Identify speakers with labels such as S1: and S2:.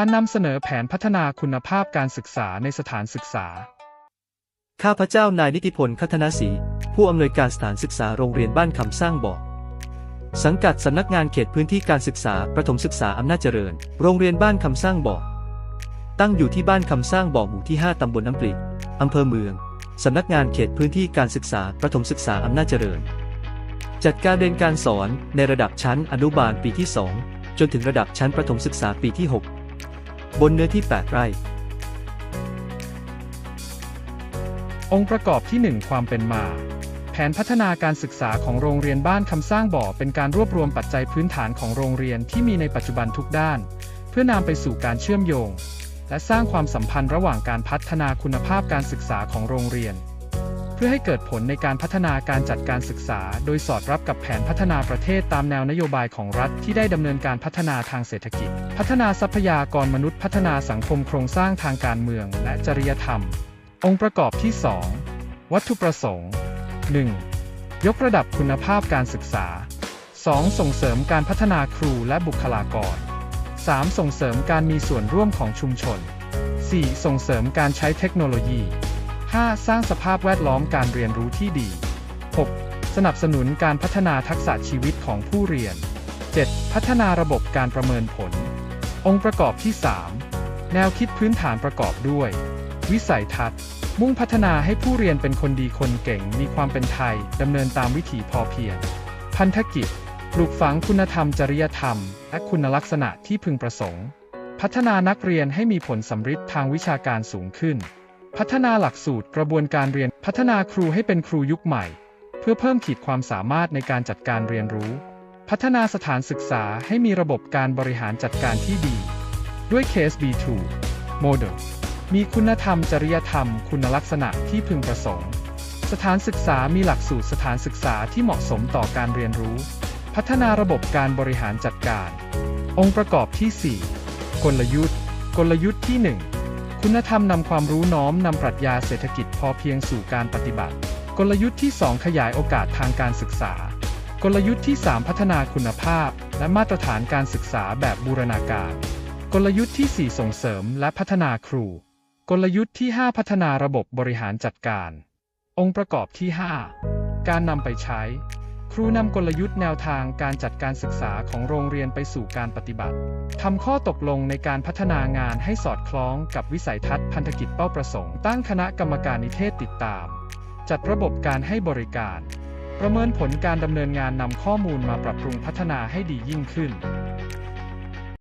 S1: การนำเสนอแผนพัฒนาคุณภาพการศึกษาในสถานศึกษา
S2: ข้าพเจ้านายนิติพลคัฒนศรีผู้อำนวยการสถานศึกษาโรงเรียนบ้านคำสร้างบอก สังกัดสำนักงานเขตพื้นที่การศึกษาประถมศึกษาอำนาจเจริญ โรงเรียนบ้านคำสร้างบอก ตั้งอยู่ที่บ้านคำสร้างบอกหมู่ที่ 5ตำบลน้ำปลีกอำเภอเมืองสำนักงานเขตพื้นที่การศึกษาประถมศึกษาอำนาจเจริญ จัดการเรียนการสอนในระดับชั้นอนุบาลปีที่ 2 จนถึงระดับชั้นประถมศึกษาปีที่ 6 บนเนื้อที่ 8 ไร่
S1: องค์ประกอบที่ 1 ความเป็นมา แผนพัฒนาการศึกษาของโรงเรียนบ้านคำสร้างบ่อ เป็นการรวบรวมปัจจัยพื้นฐานของโรงเรียนที่มีในปัจจุบันทุกด้าน เพื่อนำไปสู่การเชื่อมโยง และสร้างความสัมพันธ์ระหว่างการพัฒนาคุณภาพการศึกษาของโรงเรียน เพื่อให้เกิดผลในการพัฒนาการจัดการศึกษา โดยสอดรับกับแผนพัฒนาประเทศตามแนวนโยบายของรัฐที่ได้ดำเนินการพัฒนาทางเศรษฐกิจ พัฒนาทรัพยากรมนุษย์พัฒนาสังคมโครงสร้างทางการเมืองและจริยธรรม องค์ประกอบที่ 2 วัตถุประสงค์ 1. ยกระดับคุณภาพการศึกษา 2. ส่งเสริมการพัฒนาครูและบุคลากร 3. ส่งเสริมการมีส่วนร่วมของชุมชน 4. ส่งเสริมการใช้เทคโนโลยี 5. สร้างสภาพแวดล้อมการเรียนรู้ที่ดี 6. สนับสนุนการพัฒนาทักษะชีวิตของผู้เรียน 7. พัฒนาระบบการประเมินผล องค์ประกอบที่ 3 แนวคิดพื้นฐานประกอบด้วย วิสัยทัศน์ มุ่งพัฒนาให้ผู้เรียนเป็นคนดีคนเก่ง มีความเป็นไทย ดำเนินตามวิถีพอเพียง พันธกิจ ปลูกฝังคุณธรรมจริยธรรม และคุณลักษณะที่พึงประสงค์ พัฒนานักเรียนให้มีผลสำฤทธิ์ทางวิชาการสูงขึ้น พัฒนาหลักสูตรกระบวนการเรียนพัฒนาครูให้เป็นครูยุคใหม่ เพื่อเพิ่มขีดความสามารถในการจัดการเรียนรู้ พัฒนาสถานศึกษาให้มีระบบการบริหารจัดการที่ดี ด้วย Case B2 Model มีคุณธรรมจริยธรรม คุณลักษณะที่พึงประสงค์ สถานศึกษามีหลักสูตรสถานศึกษาที่เหมาะสมต่อการเรียนรู้ พัฒนาระบบการบริหารจัดการ องค์ประกอบที่ 4 กลยุทธ์ กลยุทธ์ที่ 1 คุณธรรมนำความรู้น้อมนำปรัชญาเศรษฐกิจพอเพียงสู่การปฏิบัติ กลยุทธ์ที่ 2 ขยายโอกาสทางการศึกษา กลยุทธ์ที่ 3 พัฒนาคุณภาพ และมาตรฐานการศึกษาแบบบูรณาการ กลยุทธ์ที่ 4 ส่งเสริมและพัฒนาครู กลยุทธ์ที่ 5 พัฒนาระบบบริหารจัดการ องค์ประกอบที่ 5 การนำไปใช้ ครูนำกลยุทธ์แนวทางการจัดการศึกษาของโรงเรียนไปสู่การปฏิบัติทำข้อตกลงในการพัฒนางานให้สอดคล้องกับวิสัยทัศน์พันธกิจเป้าประสงค์ ตั้งคณะกรรมการนิเทศติดตาม จัดระบบการให้บริการ ประเมินผลการดำเนินงานนำข้อมูลมาปรับปรุงพัฒนาให้ดียิ่งขึ้น